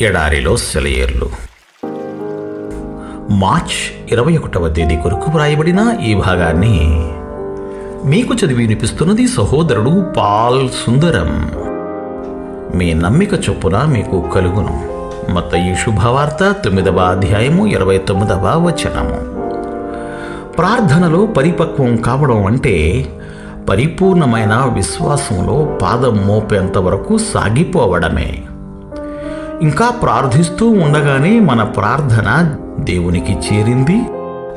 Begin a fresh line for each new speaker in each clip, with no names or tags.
ఎడారిలో సెలయేర్లు. మార్చ్ ఇరవై ఒకటవ తేదీ కొరకు వ్రాయబడిన ఈ భాగాన్ని మీకు చదివి వినిపిస్తున్నది సహోదరుడు పాల్ సుందరం. మీ నమ్మిక చొప్పున మీకు కలుగును. మత ఈ శుభవార్త తొమ్మిదవ అధ్యాయము ఇరవై తొమ్మిదవ వచనము. ప్రార్థనలో పరిపక్వం కావడం అంటే పరిపూర్ణమైన విశ్వాసంలో పాదం మోపేంత వరకు సాగిపోవడమే. ఇంకా ప్రార్థిస్తూ ఉండగానే మన ప్రార్థన దేవునికి చేరింది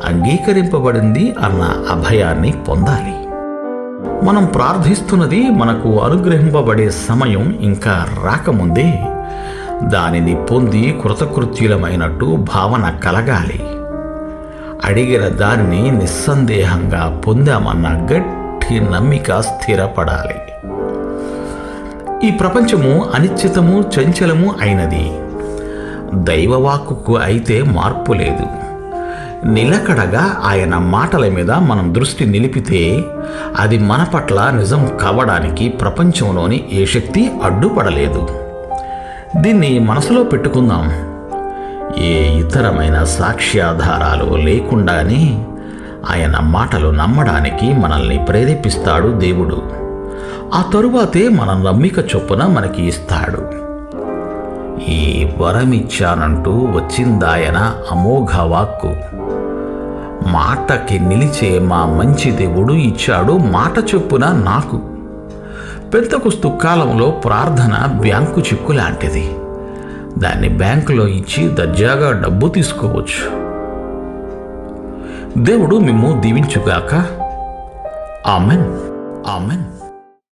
అంగీకరింపబడింది అన్న అభయాన్ని పొందాలి. మనం ప్రార్థిస్తున్నది మనకు అనుగ్రహింపబడే సమయం ఇంకా రాకముందే దానిని పొంది కృతకృత్యులమైనట్టు భావన కలగాలి. అడిగిన దానిని నిస్సందేహంగా పొందామన్న గట్టి నమ్మిక స్థిరపడాలి. ఈ ప్రపంచము అనిశ్చితము చంచలము అయినది. దైవవాక్కుకు అయితే మార్పు లేదు. నిలకడగా ఆయన మాటల మీద మనం దృష్టి నిలిపితే అది మన పట్ల నిజం కావడానికి ప్రపంచంలోని ఏ శక్తి అడ్డుపడలేదు. దీన్ని మనసులో పెట్టుకుందాం. ఏ ఇతరమైన సాక్ష్యాధారాలు లేకుండానే ఆయన మాటలు నమ్మడానికి మనల్ని ప్రేరేపిస్తాడు దేవుడు. ఆ తరువాతే మన నమ్మిక చొప్పున మనకి ఇస్తాడు. ఈ వరమిచ్చానంటూ వచ్చిందాయన అమోఘ వాక్కు. మాటకి నిలిచే మా మంచి దేవుడు ఇచ్చాడు మాట చొప్పున నాకు. పెద్దకుస్తు కాలంలో ప్రార్థన బ్యాంకు చిక్కు లాంటిది. దాన్ని బ్యాంకులో ఇచ్చి దర్జాగా డబ్బు తీసుకోవచ్చు. దేవుడు మిమ్ము దీవించుగాక. ఆమెన్. ఆమెన్.